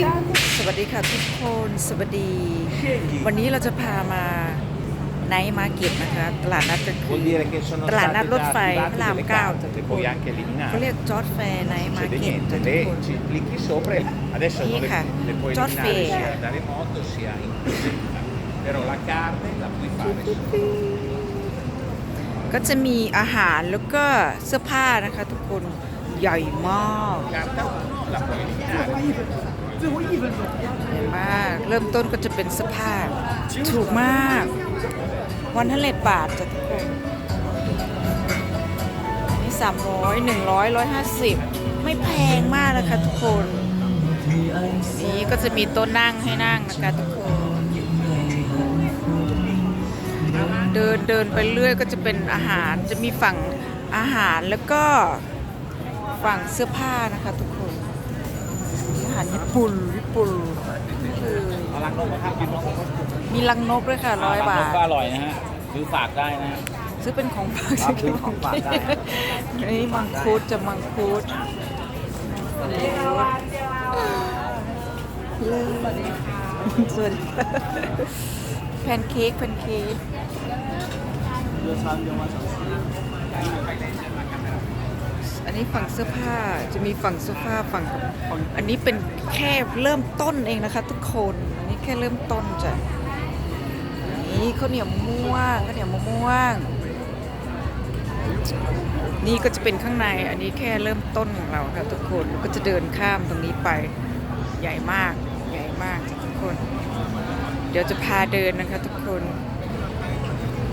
ปิ้งสวัสดีค่ะทุกคนสวัสดี วันนี้เราจะพามาไนท์มาร์เก็ตนะคะตลาดนัดกลางคื Vuol น dire che sono Tra state l'anno già fai attivate la delle causa, carte che tipo- puoi anche เขา eliminare. เรียกจอร์ดแฟร์ไนท์มา C'è ร์ di เก็ต niente, ทุก le คน ci clicchi sopra e adesso non le, Mica. le puoi George eliminare Fair. sia da remoto sia in presenza. Però la carne la puoi fare su ก็จะมีอาหารแล้วก็เสื้อผ้านะคะ ทุกคนใหญ่มาก carta 1 la puoi eliminare. ใหญ่มาก เริ่มต้นก็จะเป็นเสื้อผ้าถูกมาก วันทะเลบาทจะทุกคนนี่สามร้อยหนึ่งร้อยร้อยห้าสิบไม่แพงมากนะคะทุกคน นี่ก็จะมีโต๊ะนั่งให้นั่งนะคะทุกคน เดินเดินไปเรื่อยก็จะเป็นอาหารจะมีฝั่งอาหารแล้วก็ฝั่งเสื้อผ้านะคะทุกคนาหารญี่ปุ่นญี่ปุ่นนี่คือเอาลังนกนะครับกินนกมีลังนกด้วยค่ะร้อยบาท ก็อร่อยนะฮะซื้อฝากได้นะฮะ ซื้อเป็นของฝากครับซื้อของฝากได้ อันนี้มังคุดจะมังคุดสวัสดีค่ะแพนเค้กแพนเค้ก อันนี้ฝั่งเสื้อผ้าจะมีฝั่งเสื้อผ้าฝั่งอันนี้เป็นแค่เริ่มต้นเองนะคะ ทุกคนอันนี้แค่เริ่มต้นจ้ะนี่ข้าวเหนียวมะม่วงข้าวเหนียวมะม่วง นี่ก็จะเป็นข้างในอันนี้แค่เริ่มต้นของเราค่ะทุกคนก็จะเดินข้ามตรงนี้ไปใหญ่มากใหญ่มากจ้ะทุกคน เดี๋ยวจะพาเดินนะคะทุกคน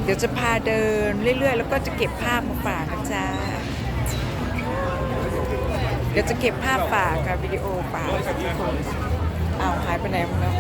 เดี๋ยวจะพาเดินเรื่อยๆ แล้วก็จะเก็บภาพมาฝากนะจ๊ะ ดี๋ยวจะเก็บภาพฝากค่ะวิดีโอฝากคนเอาหายไปไหนมั้งเนาะ